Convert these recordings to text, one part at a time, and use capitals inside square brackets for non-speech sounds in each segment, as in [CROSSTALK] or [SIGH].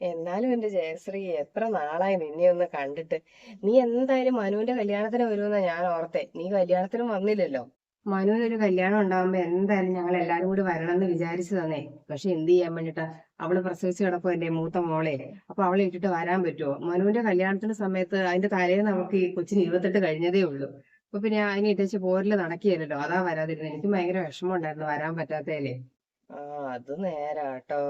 എന്നാലും എന്റെ ജയശ്രീ എത്ര നാളായി നിന്നെ ഒന്ന് കണ്ടിട്ട്. നീ എന്തായാലും മനുവിന്റെ കല്യാണത്തിന് വരുമെന്നാ ഞാൻ ഓർത്തെ. നീ കല്യാണത്തിനും വന്നില്ലല്ലോ. മനുവിന് ഒരു കല്യാണം ഉണ്ടാവുമ്പോ എന്തായാലും ഞങ്ങൾ എല്ലാരും കൂടി വരണം എന്ന് വിചാരിച്ചു തന്നെ പക്ഷെ എന്ത് ചെയ്യാൻ വേണ്ടിട്ടാ? അവൾ പ്രസവിച്ച് എന്റെ മൂത്ത മോളെ. അപ്പൊ അവളെ ഇട്ടിട്ട് വരാൻ പറ്റുമോ മനുവിന്റെ കല്യാണത്തിന്റെ സമയത്ത് അതിന്റെ തലേന്ന് നമുക്ക് ഈ കൊച്ചിന് ഇരുപത്തെട്ട് കഴിഞ്ഞതേ ഉള്ളൂ. അപ്പൊ പിന്നെ അതിനെ ഇട്ടേച്ച് പോരിൽ നടക്കിയല്ലോ അതാ വരാതിരുന്നത് എനിക്ക് ഭയങ്കര വിഷമം ഉണ്ടായിരുന്നു വരാൻ പറ്റാത്തതല്ലേ. ആ അത് നേരാട്ടോ.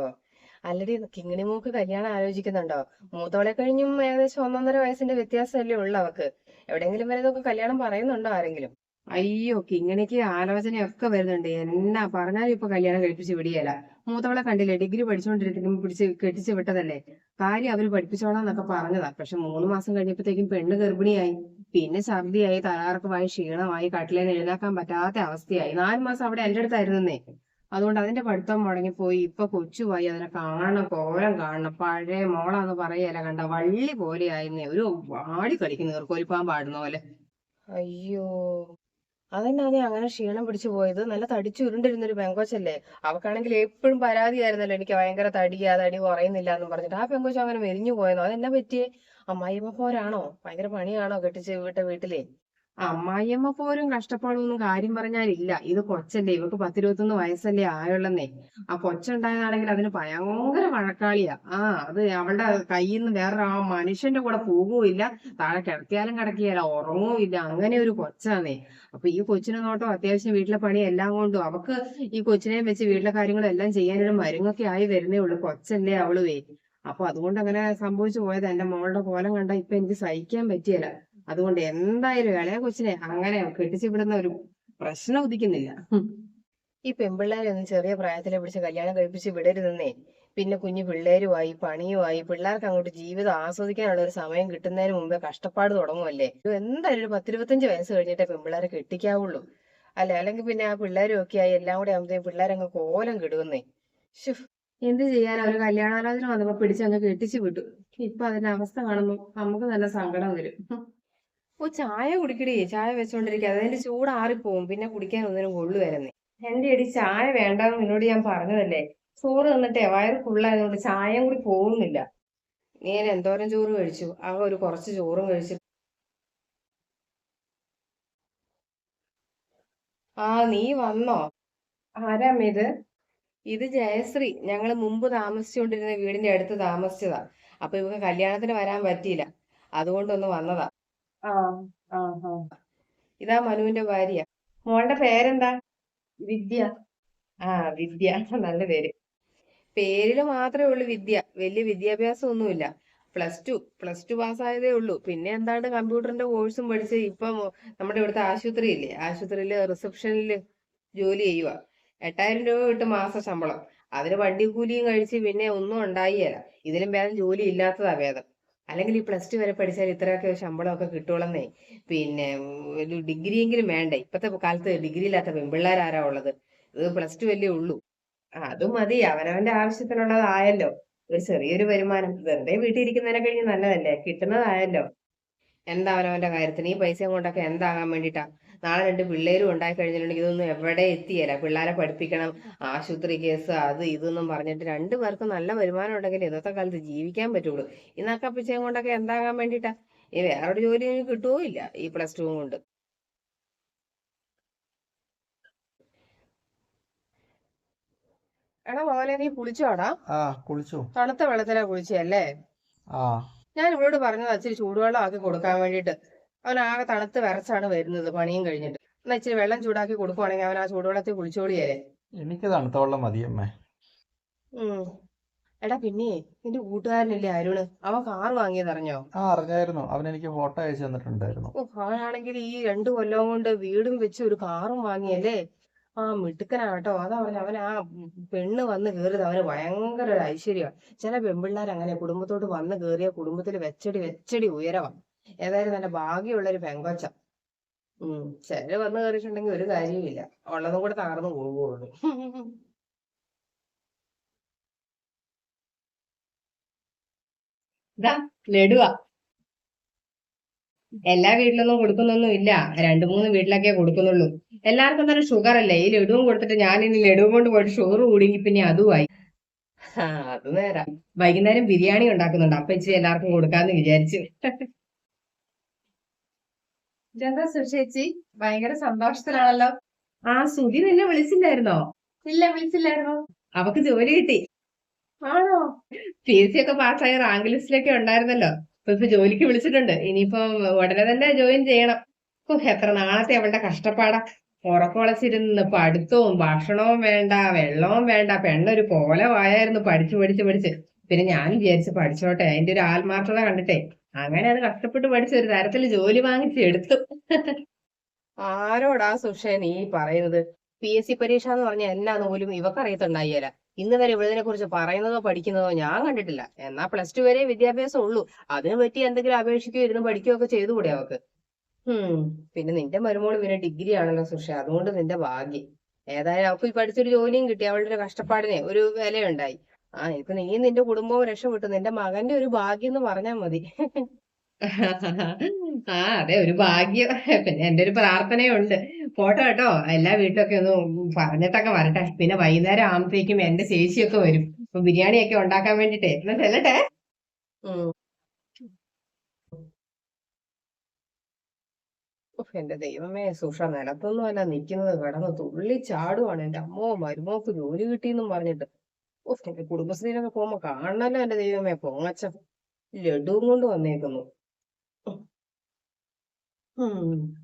അല്ലടി കിങ്ങിണിമൂക്ക് കല്യാണം ആലോചിക്കുന്നുണ്ടോ? മൂത്തോളെ കഴിഞ്ഞും ഏകദേശം ഒന്നൊന്നര വയസ്സിന്റെ വ്യത്യാസമല്ലേ ഉള്ളു അവക്ക്. എവിടെയെങ്കിലും വരെ ഇതൊക്കെ കല്യാണം പറയുന്നുണ്ടോ ആരെങ്കിലും? അയ്യോ കിങ്ങിണിക്ക് ആലോചനയൊക്കെ വരുന്നുണ്ട്. എന്നാ പറഞ്ഞാലും ഇപ്പൊ കല്യാണം കഴിപ്പിച്ച് വിടിയല്ല മൂത്തവളെ കണ്ടില്ലേ ഡിഗ്രി പഠിച്ചുകൊണ്ടിരിക്കുമ്പോൾ പിടിച്ച് കെട്ടിച്ച് വിട്ടതല്ലേ? കാര്യം അവർ പഠിപ്പിച്ചോളാം എന്നൊക്കെ പറഞ്ഞതാ. പക്ഷെ മൂന്ന് മാസം കഴിഞ്ഞപ്പോഴത്തേക്കും പെണ്ണ് ഗർഭിണിയായി. പിന്നെ ഛർദിയായി തലാർക്കമായി ക്ഷീണമായി കട്ടിലേന്ന് എഴുന്നേക്കാൻ പറ്റാത്ത അവസ്ഥയായി. നാല് മാസം അവിടെ എന്റെ അടുത്തായിരുന്നേ അതുകൊണ്ട് അതിന്റെ പഠിത്തം മുടങ്ങിപ്പോയി. ഇപ്പൊ കൊച്ചുപോയി അതിനെ കാണണം കോലം കാണണം. പഴയ മോളാന്ന് പറയല കണ്ട വള്ളി പോലെ ആയിരുന്നേ ഒരു വാടി കളിക്കുന്ന നീർക്കോലിപ്പാൻ പാടുന്ന പോലെ. അയ്യോ. അതെന്നാ നീ അങ്ങനെ ക്ഷീണം പിടിച്ചു പോയത്. നല്ല തടിച്ചു ഉരുണ്ടിരുന്നൊരു പെങ്കോച്ചല്ലേ? അവക്കാണെങ്കിൽ എപ്പോഴും പരാതിയായിരുന്നല്ലോ എനിക്ക് ഭയങ്കര തടിയാ തടി കുറയുന്നില്ല എന്ന് പറഞ്ഞിട്ട്. ആ പെങ്കൊച്ചു അങ്ങനെ മെലിഞ്ഞു പോയെന്നോ? അതെന്നാ പറ്റിയേ? അമ്മായിയമ്മ പോരാണോ? ഭയങ്കര പണിയാണോ കെട്ടിച്ച് വിട്ട വീട്ടിലെ? അമ്മായിയമ്മ പോലും കഷ്ടപ്പാടൊന്നും കാര്യം പറഞ്ഞാലില്ല. ഇത് കൊച്ചല്ലേ ഇവക്ക് പത്തിരുപത്തൊന്ന് വയസ്സല്ലേ ആയുള്ളന്നേ. ആ കൊച്ചുണ്ടായതാണെങ്കിൽ അതിന് ഭയങ്കര വഴക്കാളിയാ. ആ അത് അവളുടെ കയ്യിൽ നിന്ന് വേറെ ആ മനുഷ്യന്റെ കൂടെ പോകുകയില്ല താഴെ കിടത്തിയാലും കിടക്കിയാലും ഉറങ്ങുകയില്ല അങ്ങനെ ഒരു കൊച്ചാന്നേ. അപ്പൊ ഈ കൊച്ചിനെ നോട്ടോ അത്യാവശ്യം വീട്ടിലെ പണി എല്ലാം കൊണ്ടും അവക്ക് ഈ കൊച്ചിനെയും വെച്ച് വീട്ടിലെ കാര്യങ്ങളെല്ലാം ചെയ്യാനൊരു മരുങ്ങൊക്കെ ആയി വരുന്നേ ഉള്ളൂ കൊച്ചല്ലേ അവളുവേ. അപ്പൊ അതുകൊണ്ട് അങ്ങനെ സംഭവിച്ചു പോയത്. എന്റെ മോളുടെ കോലം കണ്ട ഇപ്പൊ എനിക്ക് സഹിക്കാൻ പറ്റിയല്ല. അതുകൊണ്ട് എന്തായാലും ഇളയ കൊച്ചിനെ അങ്ങനെ കെട്ടിച്ചു വിടുന്ന ഒരു പ്രശ്നം ഉദിക്കുന്നില്ല. ഈ പെൺപിള്ളേരെ ഒന്നും ചെറിയ പ്രായത്തിലെ പിടിച്ച് കല്യാണം കഴിപ്പിച്ച് വിടരുതെന്നേ. പിന്നെ കുഞ്ഞു പിള്ളേരുമായി പണിയുമായി പിള്ളേർക്ക് അങ്ങോട്ട് ജീവിതം ആസ്വദിക്കാനുള്ള ഒരു സമയം കിട്ടുന്നതിന് മുമ്പേ കഷ്ടപ്പാട് തുടങ്ങുമല്ലേ എന്തായാലും ഒരു പത്തിരുപത്തഞ്ച് വയസ്സ് കഴിഞ്ഞിട്ടേ പെൺപിള്ളേരെ കെട്ടിക്കാവുള്ളൂ. അല്ല? അല്ലെങ്കിൽ പിന്നെ ആ പിള്ളേരും ഒക്കെ ആയി എല്ലാം കൂടെ ആകുമ്പോഴത്തേക്കും പിള്ളേരങ്ങ് കോലം കിടുവന്നേ എന്ത് ചെയ്യാൻ ഒരു കല്യാണാലോചന വന്നപ്പോ പിടിച്ചങ്ങ് കെട്ടിച്ചു വിട്ടു ഇപ്പൊ അതിന്റെ അവസ്ഥ കാണുമ്പോ നമുക്ക് നല്ല സങ്കടം വരും. ഓ ചായ കുടിക്കടി. ചായ വെച്ചോണ്ടിരിക്കുക അതിന്റെ ചൂട് ആറിപ്പോവും. പിന്നെ കുടിക്കാൻ ഒന്നിനും കൊള്ളു വരുന്നേ. എന്റെ അടി ചായ വേണ്ടെന്ന് നിന്നോട് ഞാൻ പറഞ്ഞതല്ലേ? ചോറ് തന്നിട്ടേ വയറ് ഫുള്ളായതുകൊണ്ട് ചായയും കൂടി പോകുന്നില്ല. നീ എന്തോരം ചോറ് കഴിച്ചു. ആ ഒരു കുറച്ച് ചോറും കഴിച്ചു ആ നീ വന്നോ? ആരാമ ഇത്? ഇത് ജയശ്രീ. ഞങ്ങൾ മുമ്പ് താമസിച്ചുകൊണ്ടിരുന്ന വീടിന്റെ അടുത്ത് താമസിച്ചതാ. അപ്പൊ ഇവക്ക് കല്യാണത്തിന് വരാൻ പറ്റിയില്ല. അതുകൊണ്ടൊന്ന് വന്നതാ. ആ ആ ആ. ഇതാ മനുവിന്റെ ഭാര്യ. മോളുടെ പേരെന്താ? വിദ്യ. ആ വിദ്യ. നല്ല പേര്. പേരിൽ മാത്രമേ ഉള്ളൂ വിദ്യ. വലിയ വിദ്യാഭ്യാസം ഒന്നുമില്ല പ്ലസ് ടു പ്ലസ് ടു പാസ്സായതേ ഉള്ളൂ. പിന്നെ എന്താണ്ട് കമ്പ്യൂട്ടറിന്റെ കോഴ്സും പഠിച്ച് ഇപ്പം നമ്മുടെ ഇവിടുത്തെ ആശുപത്രി ഇല്ലേ ആശുപത്രിയിൽ റിസപ്ഷനിൽ ജോലി ചെയ്യുക എട്ടായിരം രൂപ കിട്ടും മാസ ശമ്പളം. അതിന് വണ്ടി കൂലിയും കഴിച്ച് പിന്നെ ഒന്നും ഉണ്ടായില്ല ഇതിലും ഭേദം ജോലി ഇല്ലാത്തതാ ഭേദം. അല്ലെങ്കിൽ ഈ പ്ലസ് ടു വരെ പഠിച്ചാൽ ഇത്രയൊക്കെ ശമ്പളമൊക്കെ കിട്ടുള്ളന്നേ പിന്നെ ഒരു ഡിഗ്രിയെങ്കിലും വേണ്ടേ? ഇപ്പത്തെ കാലത്ത് ഡിഗ്രി ഇല്ലാത്ത പെൺപിള്ളേരാരാ ഉള്ളത്? ഇത് പ്ലസ് ടു അല്ലേ ഉള്ളൂ. അതും മതി. അവനവന്റെ ആവശ്യത്തിനുള്ളതായല്ലോ. ഒരു ചെറിയൊരു വരുമാനം. വെറുതെ വീട്ടിൽ ഇരിക്കുന്നതിനെ കഴിഞ്ഞ് നല്ലതല്ലേ? കിട്ടുന്നതായല്ലോ. എന്താ അവനവന്റെ കാര്യത്തിന് ഈ പൈസയും കൊണ്ടൊക്കെ എന്താകാൻ വേണ്ടിട്ടാ നാളെ രണ്ട് പിള്ളേരും ഉണ്ടായി കഴിഞ്ഞിട്ടുണ്ടെങ്കിൽ ഇതൊന്നും എവിടെ എത്തിയല്ല പിള്ളേരെ പഠിപ്പിക്കണം ആശുപത്രി കേസ് അത് ഇതൊന്നും പറഞ്ഞിട്ട് രണ്ടു പേർക്കും നല്ല വരുമാനം ഉണ്ടെങ്കിൽ ഇന്നത്തെ കാലത്ത് ജീവിക്കാൻ പറ്റുള്ളൂ. ഇന്നൊക്കെ പൈസ കൊണ്ടൊക്കെ എന്താകാൻ വേണ്ടിട്ടാ ഈ വേറൊരു ജോലി കിട്ടുവോ ഇല്ല ഈ പ്ലസ് ടു കൊണ്ട്. എടാ മോനെ നീ കുളിച്ചോടാ? ആ കുളിച്ചു. തണുത്ത വെള്ളത്തിലാ കുളിച്ചല്ലേ ആ. ഞാൻ ഇവളോട് പറഞ്ഞത് ഇച്ചിരി ചൂടുവെള്ളം ആക്കി കൊടുക്കാൻ വേണ്ടിയിട്ട്. അവൻ ആകെ തണുത്ത് വിറച്ചാണ് വരുന്നത് പണിയും കഴിഞ്ഞിട്ട്. എന്നാ ഇച്ചിരി വെള്ളം ചൂടാക്കി കൊടുക്കുവാണെങ്കിൽ അവൻ ആ ചൂടുവെള്ളത്തിൽ കുളിച്ചോളിയല്ലേ എനിക്ക് തണുത്ത വെള്ളം മതി അമ്മേ. ഉം. എടാ പിന്നെ നിന്റെ കൂട്ടുകാരനല്ലേ അരുണ്? അവൻ കാർ വാങ്ങിയതറിഞ്ഞോ? ആ അറിഞ്ഞായിരുന്നു. അവൻ എനിക്ക് ഫോട്ടോ അയച്ചു തന്നിട്ടുണ്ടായിരുന്നു. ഓ അവനാണെങ്കിൽ ഈ രണ്ടു കൊല്ലം കൊണ്ട് വീടും വെച്ച് ഒരു കാറും വാങ്ങിയല്ലേ? ആ മിടുക്കനാ കേട്ടോ അതാ പറഞ്ഞ അവൻ ആ പെണ്ണ് വന്ന് കേറിയത് അവന് ഭയങ്കര ഒരു ഐശ്വര്യമാണ് ചില പെൺപിള്ളേർ അങ്ങനെ കുടുംബത്തോട്ട് വന്ന് കേറിയ കുടുംബത്തിൽ വെച്ചടി വെച്ചടി ഉയരവാ. ഏതായാലും നല്ല ഭാഗ്യമുള്ള ഒരു പെങ്കൊച്ച. ഉം ചില വന്ന് കയറിയിട്ടുണ്ടെങ്കിൽ ഒരു കാര്യവുമില്ല. ഉള്ളതും കൂടെ തകർന്നു പോകുള്ളൂ ലഡുവാ. എല്ലാ വീട്ടിലൊന്നും കൊടുക്കുന്നൊന്നും ഇല്ല. രണ്ടു മൂന്ന് വീട്ടിലൊക്കെ കൊടുക്കുന്നുള്ളൂ. എല്ലാവർക്കും തന്നെ ഷുഗർ അല്ലേ? ഈ ലഡുവും കൊടുത്തിട്ട് ഞാൻ ഇനി ലഡുവും കൊണ്ട് പോയിട്ട് ഷുഗർ കൂടിയെങ്കിൽ പിന്നെ അതുമായി അത് നേരാ. വൈകുന്നേരം ബിരിയാണി ഉണ്ടാക്കുന്നുണ്ട്. അപ്പൊ ഇച്ചിരി എല്ലാവർക്കും കൊടുക്കാന്ന് വിചാരിച്ചു. ഇതെന്താ സുഷേച്ചി ഭയങ്കര സന്തോഷത്തിലാണല്ലോ. ആ സുധി നിന്നെ വിളിച്ചില്ലായിരുന്നോ? ഇല്ല വിളിച്ചില്ലായിരുന്നോ. അവക്ക് ജോലി കിട്ടി. ആണോ? പി എസ് സി ഒക്കെ പാസ്സായ റാങ്ക് ലിസ്റ്റിലൊക്കെ ഉണ്ടായിരുന്നല്ലോ. ഇപ്പൊ ഇപ്പൊ ജോലിക്ക് വിളിച്ചിട്ടുണ്ട്. ഇനിയിപ്പോ ഉടനെ തന്നെ ജോയിൻ ചെയ്യണം. ഓ, എത്ര നാളത്തെ അവളുടെ കഷ്ടപ്പാടാ. ഉറക്കൊളച്ചിരുന്ന് പഠിത്തവും ഭക്ഷണവും വേണ്ട വെള്ളവും വേണ്ട. പെണ്ണൊരു പോലെ വായായിരുന്നു പഠിച്ചു പഠിച്ചു പഠിച്ച്. പിന്നെ ഞാൻ വിചാരിച്ച് പഠിച്ചോട്ടെ അതിന്റെ ഒരു ആത്മാർത്ഥത കണ്ടിട്ടേ. അങ്ങനെ അത് കഷ്ടപ്പെട്ട് പഠിച്ച ഒരു തരത്തിൽ ജോലി വാങ്ങിച്ചെടുത്തു ആരോടാ സുഷേൻ ഈ പറയുന്നത്? പി എസ് സി പരീക്ഷ എന്ന് പറഞ്ഞ എന്നാന്ന് പോലും ഇവക്കറിയത്തുണ്ടായില്ല ഇന്ന് വരെ ഇവളിതിനെ കുറിച്ച് പറയുന്നതോ പഠിക്കുന്നതോ ഞാൻ കണ്ടിട്ടില്ല. എന്നാ പ്ലസ് ടു വരെ വിദ്യാഭ്യാസം ഉള്ളൂ. അതിന് പറ്റി എന്തെങ്കിലും അപേക്ഷിക്കുകയോ ഇരുന്ന് പഠിക്കുകയോ ഒക്കെ ചെയ്തുകൂടെ അവക്ക്. ഉം. പിന്നെ നിന്റെ മരുമോൾ പിന്നെ ഡിഗ്രി ആണല്ലോ സുഷ. അതുകൊണ്ട് നിന്റെ ഭാഗ്യം. ഏതായാലും അവൾക്ക് ഈ പഠിച്ചൊരു ജോലിയും കിട്ടി. അവളുടെ ഒരു കഷ്ടപ്പാടിനെ ഒരു വിലയുണ്ടായി. ആ ഇപ്പൊ നീ നിന്റെ കുടുംബവും രക്ഷപ്പെട്ടു. നിന്റെ മകന്റെ ഒരു ഭാഗ്യം എന്ന് പറഞ്ഞാൽ മതി. [LAUGHS] ആ അതെ ഒരു ഭാഗ്യം. പിന്നെ എന്റെ ഒരു പ്രാർത്ഥനയുണ്ട്. പോട്ടോ കേട്ടോ. എല്ലാ വീട്ടിലൊക്കെ ഒന്ന് പറഞ്ഞിട്ടൊക്കെ വരട്ടെ. പിന്നെ വൈകുന്നേരം ആകുമ്പത്തേക്കും എന്റെ ചേച്ചിയൊക്കെ വരും. അപ്പൊ ബിരിയാണി ഒക്കെ ഉണ്ടാക്കാൻ വേണ്ടിട്ടേ എന്നാ ചെല്ലട്ടെ. എന്റെ ദൈവമേ സുഷ നിലത്തൊന്നും അല്ല നിൽക്കുന്നത്. കിടന്ന് തുള്ളി ചാടുവാണ്. എന്റെ അമ്മോ മരുമോക്ക് ജോലി കിട്ടിയെന്നും പറഞ്ഞിട്ട്. ഓ എന്റെ കുടുംബശ്രീയിലൊക്കെ പോകുമ്പോ കാണണല്ലോ എന്റെ ദൈവമേ പൊങ്ങച്ച. ലഡുവും കൊണ്ട് വന്നേക്കുന്നു. ഉം.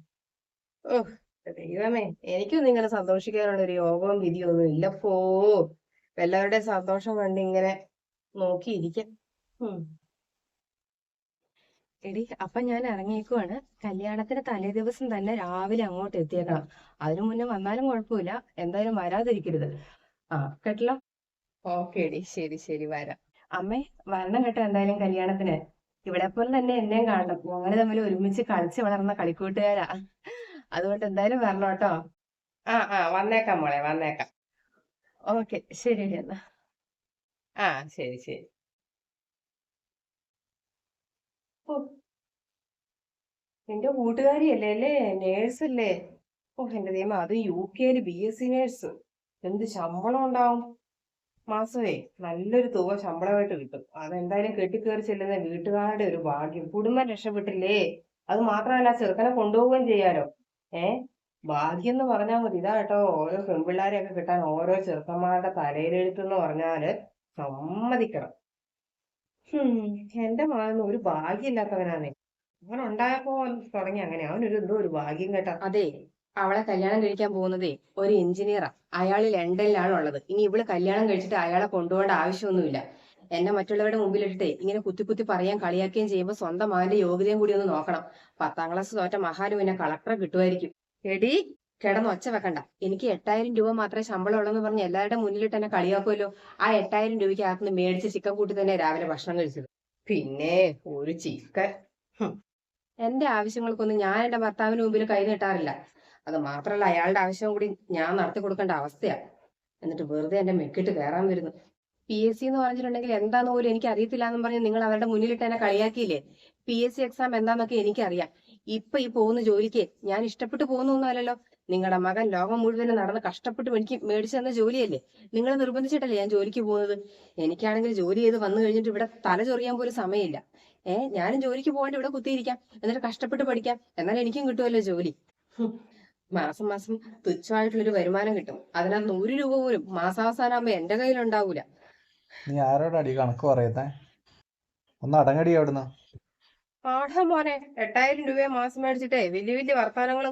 ദൈവമേ എനിക്കൊന്നും ഇങ്ങനെ സന്തോഷിക്കാനുള്ള ഒരു യോഗവും വിധിയും ഒന്നും ഇല്ലപ്പോ എല്ലാവരുടെ സന്തോഷം കണ്ട് ഇങ്ങനെ നോക്കിയിരിക്കാം. എടി അപ്പൊ ഞാൻ ഇറങ്ങിയേക്കുവാണ്. കല്യാണത്തിന് തലേ ദിവസം തന്നെ രാവിലെ അങ്ങോട്ട് എത്തിയേക്കണം. അതിനു മുന്നേ വന്നാലും കുഴപ്പമില്ല. എന്തായാലും വരാതിരിക്കരുത്. ആ കേട്ടല്ലോ? ഓക്കെ എടി ശരി ശരി വരാം. അമ്മേ വരണം കേട്ടോ എന്തായാലും കല്യാണത്തിന്. ഇവിടെ പോലെ തന്നെ എന്നെയും കാണണം. ഞങ്ങൾ തമ്മിൽ ഒരുമിച്ച് കളിച്ച് വളർന്ന കളിക്കൂട്ടുകാരാ. അതുകൊണ്ട് എന്തായാലും വരണം കേട്ടോ. ആ ആ വന്നേക്കാം മോളെ വന്നേക്കാം. ഓക്കെ ശരി എന്നാ. ആ ശരി ശരി. എന്റെ നിന്റെ കൂട്ടുകാരിയല്ലേ അല്ലേ? നേഴ്സ് അല്ലേ ഓ എന്റെ ദൈവം അത് യു കെയിൽ ബി എസ് സി നേഴ്സ്. എന്ത് ശമ്പളം ഉണ്ടാവും? മാസമേ നല്ലൊരു തുക ശമ്പളമായിട്ട് കിട്ടും. അതെന്തായാലും കെട്ടിക്കേറി ചെല്ലുന്ന വീട്ടുകാരുടെ ഒരു ഭാഗ്യം. കുടുംബം രക്ഷപ്പെട്ടില്ലേ? അത് മാത്രമല്ല ചെറുക്കനെ കൊണ്ടുപോവുകയും ചെയ്യാലോ? ഏ? ഭാഗ്യം എന്ന് പറഞ്ഞാൽ മതി. ഇതാ കേട്ടോ. ഓരോ പെൺപിള്ളാരെയൊക്കെ കിട്ടാൻ ഓരോ ചെറുക്കന്മാരുടെ തലയിലെഴുത്തെന്ന് പറഞ്ഞാൽ സമ്മതിക്കണം. എന്റെ മകൻ ഒരു ഭാഗ്യമില്ലാത്തവനാണേ അവൻ ഉണ്ടായപ്പോ തുടങ്ങി അങ്ങനെ. അവനൊരു എന്തോ ഒരു ഭാഗ്യം കേട്ടാ. അതെ. അവളെ കല്യാണം കഴിക്കാൻ പോകുന്നതേ ഒരു എഞ്ചിനീയറാ. അയാൾ ലണ്ടനിലാണ് ഉള്ളത് ഇനി ഇവൾ കല്യാണം കഴിച്ചിട്ട് അയാളെ കൊണ്ടുപോകേണ്ട ആവശ്യമൊന്നുമില്ല. എന്നെ മറ്റുള്ളവരുടെ മുമ്പിലിട്ടേ ഇങ്ങനെ കുത്തി കുത്തി പറയാൻ കളിയാക്കുകയും ചെയ്യുമ്പോൾ സ്വന്തം മകന്റെ യോഗ്യതയും കൂടി ഒന്ന് നോക്കണം. പത്താം ക്ലാസ് തോറ്റ മഹാനു പിന്നെ കളക്ടറെ കിട്ടുമായിരിക്കും. എടി കിടന്ന് ഒച്ച വെക്കണ്ട. എനിക്ക് എട്ടായിരം രൂപ മാത്രമേ ശമ്പളം ഉള്ളെന്ന് പറഞ്ഞ് എല്ലാവരുടെ മുന്നിലിട്ട് എന്നെ കളിയാക്കുമല്ലോ. ആ എട്ടായിരം രൂപയ്ക്ക് അകത്തുനിന്ന് മേടിച്ച് ചിക്കൻ കൂട്ടി തന്നെ രാവിലെ ഭക്ഷണം കഴിച്ചത്. പിന്നെ ഒരു ചിക്കൻ. എന്റെ ആവശ്യങ്ങൾക്കൊന്നും ഞാൻ എന്റെ ഭർത്താവിന് മുമ്പിൽ കൈ നീട്ടാറില്ല. അത് മാത്രല്ല അയാളുടെ ആവശ്യം കൂടി ഞാൻ നടത്തി കൊടുക്കേണ്ട അവസ്ഥയാ. എന്നിട്ട് വെറുതെ എന്റെ മെക്കിട്ട് കയറാൻ വരുന്നു. പി എസ് സി എന്ന് പറഞ്ഞിട്ടുണ്ടെങ്കിൽ എന്താന്ന് പോലും എനിക്ക് അറിയത്തില്ല എന്ന് പറഞ്ഞ് നിങ്ങൾ അവരുടെ മുന്നിലിട്ട് എന്നെ കളിയാക്കിയില്ലേ? പി എസ് സി എക്സാം എന്താന്നൊക്കെ എനിക്കറിയാം. ഇപ്പൊ ഈ പോകുന്ന ജോലിക്ക് ഞാൻ ഇഷ്ടപ്പെട്ട് പോകുന്നൊന്നുമല്ലല്ലോ. നിങ്ങളുടെ മകൻ ലോകം മുഴുവനും നടന്ന് കഷ്ടപ്പെട്ട് എനിക്ക് മേടിച്ചു തന്ന ജോലിയല്ലേ? നിങ്ങൾ നിർബന്ധിച്ചിട്ടല്ലേ ഞാൻ ജോലിക്ക് പോകുന്നത്? എനിക്കാണെങ്കിൽ ജോലി ചെയ്ത് വന്നു കഴിഞ്ഞിട്ട് ഇവിടെ തല ചൊറിയാൻ പോലും സമയമില്ല. ഏ ഞാനും ജോലിക്ക് പോകാണ്ട് ഇവിടെ കുത്തിയിരിക്കാം. എന്നിട്ട് കഷ്ടപ്പെട്ട് പഠിക്കാം. എന്നാൽ എനിക്കും കിട്ടുമല്ലോ ജോലി. മാസം മാസം തുച്ഛമായിട്ടുള്ളൊരു വരുമാനം കിട്ടും. അതിനകത്ത് നൂറ് രൂപ പോലും മാസാവസാനം ആകുമ്പോ എന്റെ കയ്യിലുണ്ടാവൂല. നീ ആരോടടി കണക്ക് പറയുന്നേ? ഒന്ന് അടങ്ങടി അവിടുന്ന്. മോനെ എട്ടായിരം രൂപയെ മാസം മേടിച്ചിട്ടേ. വലിയ വലിയ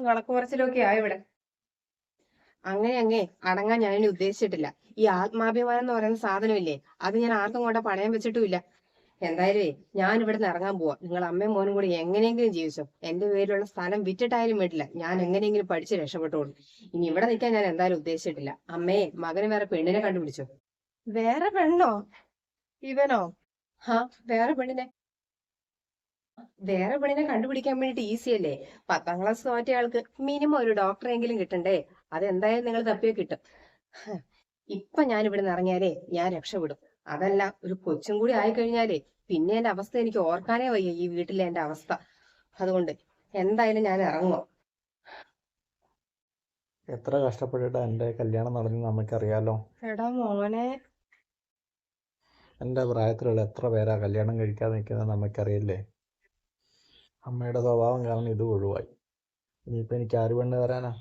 കണക്ക് പറച്ചിലും ഒക്കെ ആയി ഇവിടെ. അങ്ങനെ അങ്ങേ അടങ്ങാൻ ഞാൻ ഇനി ഉദ്ദേശിച്ചിട്ടില്ല. ഈ ആത്മാഭിമാനം എന്ന് പറയുന്ന സാധനമില്ലേ അത് ഞാൻ ആർക്കും കൊണ്ട് പണയം വെച്ചിട്ടുമില്ല. എന്തായാലും ഞാൻ ഇവിടുന്ന് ഇറങ്ങാൻ പോവാ. നിങ്ങൾ അമ്മയും മോനും കൂടി എങ്ങനെയെങ്കിലും ജീവിച്ചോ. എന്റെ പേരിലുള്ള സ്ഥലം വിറ്റിട്ടായാലും വേണ്ടില്ല ഞാൻ എങ്ങനെയെങ്കിലും പഠിച്ച് രക്ഷപ്പെട്ടോളൂ. ഇനി ഇവിടെ നിൽക്കാൻ ഞാൻ എന്തായാലും ഉദ്ദേശിച്ചിട്ടില്ല. അമ്മയെ മകന് വേറെ പെണ്ണിനെ കണ്ടുപിടിച്ചോ. വേറെ പെണ്ണോ? ഇവനോ? ഹാ വേറെ പെണ്ണിനെ. വേറെ പെണ്ണിനെ കണ്ടുപിടിക്കാൻ വേണ്ടിട്ട് ഈസി അല്ലേ? പത്താം ക്ലാസ് തോറ്റ ആൾക്ക് മിനിമം ഒരു ഡോക്ടറെങ്കിലും കിട്ടണ്ടേ? അതെന്തായാലും നിങ്ങൾ തപ്പിയോ കിട്ടും. ഇപ്പൊ ഞാൻ ഇവിടെ നിന്ന് ഇറങ്ങിയാലേ ഞാൻ രക്ഷപ്പെടും. അതല്ല ഒരു കൊച്ചും കൂടി ആയി കഴിഞ്ഞാലേ പിന്നെ എന്റെ അവസ്ഥ എനിക്ക് ഓർക്കാനേ വയ്യ ഈ വീട്ടിലെ എന്റെ അവസ്ഥ. അതുകൊണ്ട് എന്തായാലും ഞാൻ ഇറങ്ങും. എത്ര കഷ്ടപ്പെട്ടിട്ട് എന്റെ കല്യാണം നടന്നു നമുക്കറിയാലോ. എടാ മോനെ. എന്റെ പ്രായത്തിലുള്ള എത്ര പേരാ കല്യാണം കഴിക്കാതെ നിൽക്കുന്നത് നമുക്കറിയില്ലേ? അമ്മയുടെ സ്വഭാവം കാരണം ഇത് ഒഴിവായി. ഇനിയിപ്പോൾ എനിക്ക് ആര് പെണ്ണ് തരാനാ?